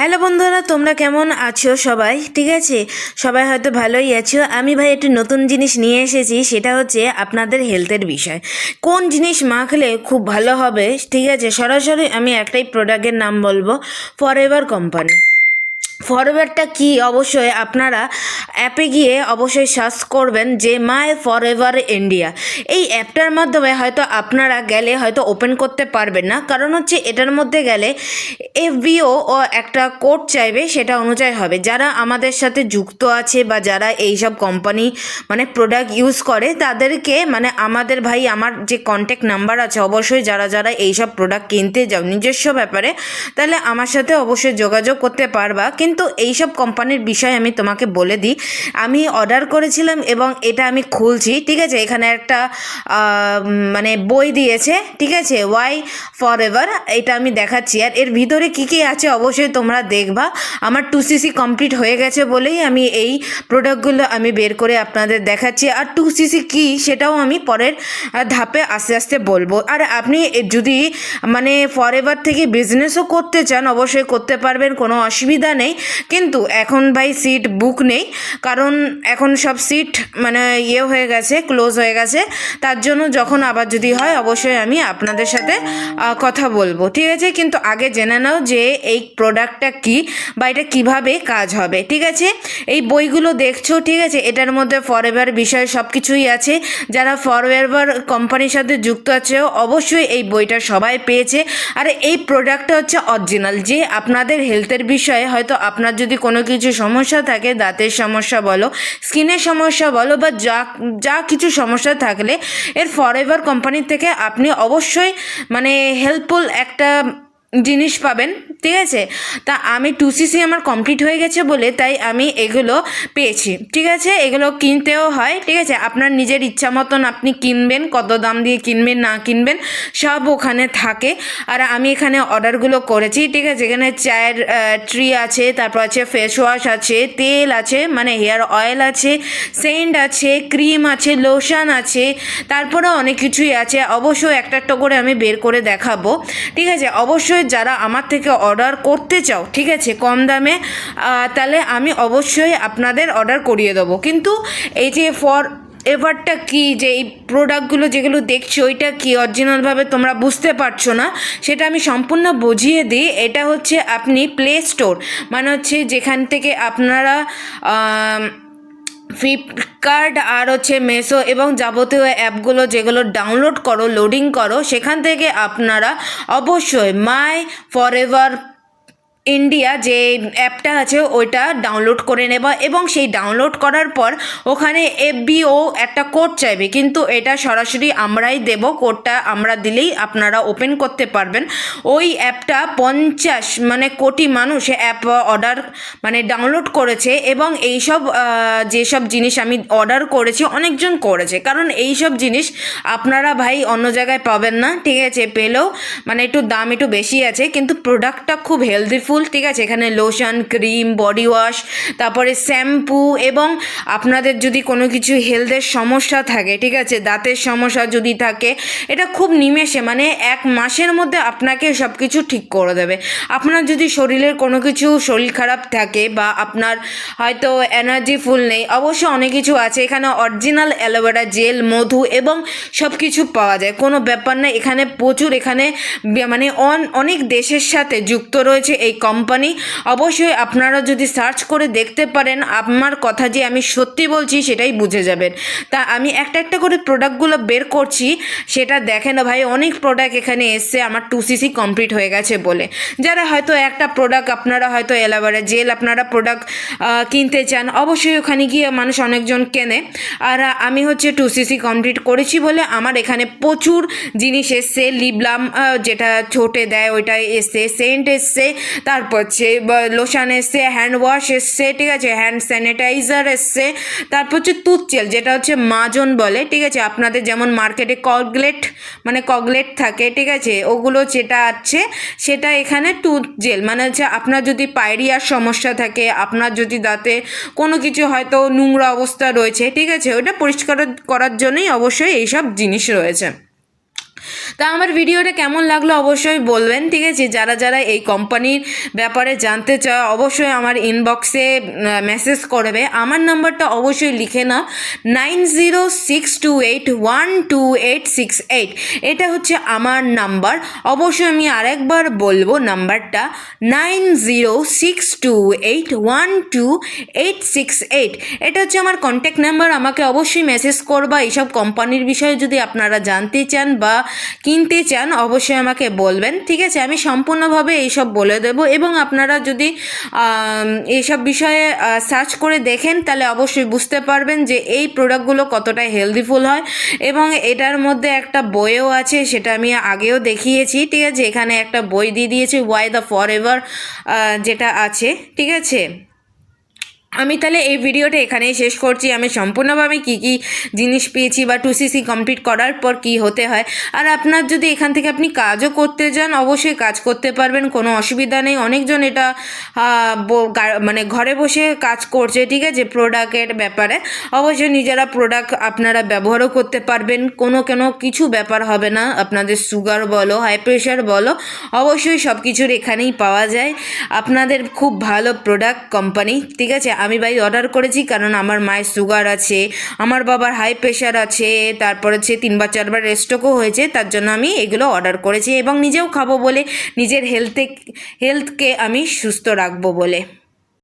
Hello বন্ধুরা, তোমরা কেমন আছো সবাই? ঠিক আছে? সবাই হয়তো ভালোই আছো। আমি ভাই একটি নতুন জিনিস নিয়ে এসেছি, সেটা হচ্ছে আপনাদের হেলথের বিষয়। কোন জিনিস মাখলে খুব ভালো হবে, ঠিক আছে? সরাসরি আমি একটাই প্রোডাক্টের নাম বলব ফর এভার কোম্পানি ফরওয়ার্ডটা কি অবশ্যই আপনারা অ্যাপে গিয়ে অবশ্যই সার্চ করবেন যে মাই ফর এভার ইন্ডিয়া। এই অ্যাপটার মাধ্যমে হয়তো আপনারা গেলে হয়তো ওপেন করতে পারবেন না। কারণ হচ্ছে এটার মধ্যে গেলে এফবিও ও একটা কোড চাইবে, সেটা অনুযায়ী হবে। যারা আমাদের সাথে যুক্ত আছে বা যারা এই সব কোম্পানি মানে প্রোডাক্ট ইউজ করে, তাদেরকে মানে আমাদের ভাই, আমার যে কন্ট্যাক্ট নাম্বার আছে, অবশ্যই যারা যারা এই সব প্রোডাক্ট কিনতে যাও, নিজস্ব ব্যাপারে, তাহলে আমার সাথে অবশ্যই যোগাযোগ করতে পারবা। কিন্তু এইসব কোম্পানির বিষয় আমি তোমাকে বলে দিই। আমি অর্ডার করেছিলাম এবং এটা আমি খুলছি, ঠিক আছে? এখানে একটা মানে বই দিয়েছে, ঠিক আছে? ওয়াই ফর এভার এটা আমি দেখাচ্ছি। আর এর ভিতরে কী কী আছে অবশ্যই তোমরা দেখবা। আমার টু সিসি কমপ্লিট হয়ে গেছে বলেই আমি এই প্রোডাক্টগুলো আমি বের করে আপনাদের দেখাচ্ছি। আর টু সিসি কী সেটাও আমি পরের ধাপে আস্তে আস্তে বলব। আর আপনি যদি মানে ফর এভার থেকে বিজনেসও করতে চান, অবশ্যই করতে পারবেন, কোনো অসুবিধা নেই। কিন্তু এখন ভাই সিট বুক নেই, কারণ এখন সব সিট মানে ইয়ে হয়ে গেছে ক্লোজ হয়ে গেছে। তার জন্য যখন আবার যদি হয়, অবশ্যই আমি আপনাদের সাথে কথা বলব। ঠিক আছে? কিন্তু আগে জেনে নাও যে এই প্রোডাক্টটা কি বা এটা কীভাবে কাজ হবে। ঠিক আছে? এই বইগুলো দেখছ, ঠিক আছে? এটার মধ্যে ফরএভার বিষয় সব কিছুই আছে। যারা ফরএভার কোম্পানির সাথে যুক্ত আছে, অবশ্যই এই বইটা সবাই পেয়েছে। আর এই প্রোডাক্টটা হচ্ছে অরিজিনাল যে আপনাদের হেলথের বিষয়ে হয়তো আপনার যদি কোনো কিছু সমস্যা থাকে, দাঁতের সমস্যা বলো, স্কিনের সমস্যা বলো, বা যা যা কিছু সমস্যা থাকলে, এর ফরএভার কোম্পানির থেকে আপনি অবশ্যই মানে হেল্পফুল একটা জিনিস পাবেন, ঠিক আছে? তা আমি টু সিসি আমার কমপ্লিট হয়ে গেছে বলে তাই আমি এগুলো পেয়েছি, ঠিক আছে? এগুলো কিনতেও হয়, ঠিক আছে? আপনার নিজের ইচ্ছা মতন আপনি কিনবেন, কত দাম দিয়ে কিনবেন, না কিনবেন, সব ওখানে থাকে। আর আমি এখানে অর্ডারগুলো করেছি, ঠিক আছে? এখানে চায়ের ট্রি আছে, তারপর আছে ফেস ওয়াশ আছে, তেল আছে মানে হেয়ার অয়েল আছে সেন্ট আছে ক্রিম আছে লোশন আছে তারপরে অনেক কিছুই আছে। অবশ্যই একটা একটা করে আমি বের করে দেখাবো, ঠিক আছে? অবশ্যই যারা আমার থেকে অর্ডার করতে চাও, ঠিক আছে, কম দামে তাহলে আমি অবশ্যই আপনাদের অর্ডার করিয়ে দেবো। কিন্তু এই যে ফর এভারটা কি, যে এই প্রোডাক্টগুলো যেগুলো দেখছ, ওইটা কি অরিজিনালভাবে তোমরা বুঝতে পারছ না? সেটা আমি সম্পূর্ণ বুঝিয়ে দিই। এটা হচ্ছে আপনি প্লে স্টোর মানে হচ্ছে যেখান থেকে আপনারা ফ্লিপকার্ট আর হচ্ছে মেসো এবং যাবতীয় অ্যাপগুলো যেগুলো ডাউনলোড করো লোডিং করো, সেখান থেকে আপনারা অবশ্যই মাই ফর এভার ইন্ডিয়া যে অ্যাপটা আছে, ওইটা ডাউনলোড করে নেবা এবং সেই ডাউনলোড করার পর ওখানে এফবিও একটা কোড চাইবে। কিন্তু এটা সরাসরি আমরাই দেব কোডটা আমরা দিলেই আপনারা ওপেন করতে পারবেন। ওই অ্যাপটা পঞ্চাশ মানে কোটি মানুষ অ্যাপ অর্ডার মানে ডাউনলোড করেছে এবং এইসব যেসব জিনিস আমি অর্ডার করেছি, অনেকজন করেছে। কারণ এই সব জিনিস আপনারা ভাই অন্য জায়গায় পাবেন না, ঠিক আছে? পেলেও মানে একটু দাম একটু বেশি আছে, কিন্তু প্রোডাক্টটা খুব হেলদিফুল ঠিক আছে? এখানে লোশন ক্রিম বডি ওয়াশ তারপরে শ্যাম্পু এবং আপনাদের যদি কোনো কিছু হেলথের সমস্যা থাকে, ঠিক আছে? দাঁতের সমস্যা যদি থাকে, এটা খুব নিমেষে মানে এক মাসের মধ্যে আপনাকে সব কিছু ঠিক করে দেবে। আপনার যদি শরীরের কোনো কিছু শরীর খারাপ থাকে বা আপনার হয়তো এনার্জি ফুল নেই, অবশ্য অনেক কিছু আছে। এখানে অরিজিনাল অ্যালোভেরা জেল মধু এবং সব কিছু পাওয়া যায়। কোনো ব্যাপার না, এখানে প্রচুর এখানে মানে অন, অনেক দেশের সাথে যুক্ত রয়েছে এই কোম্পানি অবশ্যই আপনারা যদি সার্চ করে দেখতে পারেন, আমার কথা যে আমি সত্যি বলছি সেটাই বুঝে যাবেন। তা আমি একটা একটা করে প্রোডাক্টগুলো বের করছি, সেটা দেখেন ভাই, অনেক প্রোডাক্ট এখানে এসছে, আমার টু সিসি কমপ্লিট হয়ে গেছে বলে। যারা হয়তো একটা প্রোডাক্ট আপনারা হয়তো এলাবারে জেল আপনারা প্রোডাক্ট কিনতে চান, অবশ্যই ওখানে গিয়ে মানুষ অনেকজন কেনে। আর আমি হচ্ছে টু সিসি কমপ্লিট করেছি বলে আমার এখানে প্রচুর জিনিস এসছে লিবলাম যেটা ছোটে দেয় ওইটা এসছে, সেন্ট এসছে। তারপর হচ্ছে লোশন এসছে হ্যান্ড ওয়াশ এসছে, ঠিক আছে? হ্যান্ড স্যানিটাইজার এসছে, তারপর হচ্ছে টুথজেল যেটা হচ্ছে মাজন বলে, ঠিক আছে? আপনাদের যেমন মার্কেটে কগলেট মানে কগলেট থাকে, ঠিক আছে? ওগুলো যেটা আছে, সেটা এখানে টুথ জেল মানে হচ্ছে আপনার যদি পায়রিয়ার সমস্যা থাকে, আপনার যদি দাঁতে কোনো কিছু হয়তো নোংরা অবস্থা রয়েছে, ঠিক আছে? ওটা পরিষ্কার করার জন্যই অবশ্যই এইসব জিনিস রয়েছে। তা আমার ভিডিওটা কেমন লাগল অবশ্যই বলবেন, ঠিক আছে? যারা যারা এই কোম্পানির ব্যাপারে জানতে চায় অবশ্যই আমার ইনবক্সে মেসেজ করবে। আমার নাম্বারটা অবশ্যই লিখে নাও nine zero six two eight one two eight six eight এটা হচ্ছে আমার নাম্বার অবশ্যই আমি আরেকবার বলব নাম্বারটা nine zero six two eight one two eight six eight এটা হচ্ছে আমার কন্ট্যাক্ট নাম্বার আমাকে অবশ্যই মেসেজ করবা। এইসব কোম্পানির বিষয়ে যদি আপনারা জানতে চান বা কিনতে চান, অবশ্যই আমাকে বলবেন। ঠিক আছে, আমি সম্পূর্ণভাবে এইসব বলে দেবো এবং আপনারা যদি এইসব বিষয়ে সার্চ করে দেখেন, তাহলে অবশ্যই বুঝতে পারবেন যে এই প্রোডাক্টগুলো কতটা হেলদিফুল হয় এবং এটার মধ্যে একটা বইও আছে, সেটা আমি আগেও দেখিয়েছি। ঠিক আছে, এখানে একটা বই দিয়ে দিয়েছি ওয়াই দ্য ফর এভার যেটা আছে। ঠিক আছে? আমি তাহলে এই ভিডিওটা এখানেই শেষ করছি। আমি সম্পূর্ণভাবে কী কী জিনিস পেয়েছি বা টু সিসি কমপ্লিট করার পর কি হতে হয়। আর আপনার যদি এখান থেকে আপনি কাজও করতে যান, অবশ্যই কাজ করতে পারবেন, কোনো অসুবিধা নেই। অনেকজন এটা মানে ঘরে বসে কাজ করছে, ঠিক আছে? প্রোডাক্টের ব্যাপারে। অবশ্যই নিজেরা প্রোডাক্ট আপনারা ব্যবহারও করতে পারবেন। কোনো কোনো কিছু ব্যাপার হবে না। আপনাদের সুগার বলো হাই প্রেশার বলো, অবশ্যই সব কিছুর এখানেই পাওয়া যায়। আপনাদের খুব ভালো প্রোডাক্ট কোম্পানি ঠিক আছে? আমি ভাই অর্ডার করেছি কারণ আমার মায়ের সুগার আছে, আমার বাবার হাই প্রেশার আছে, তারপর হচ্ছে তিনবার, চারবার রেস্টকও হয়েছে, তার জন্য আমি এগুলো অর্ডার করেছি এবং নিজেও খাব বলে নিজের হেলথে হেলথকে আমি সুস্থ রাখব বলে।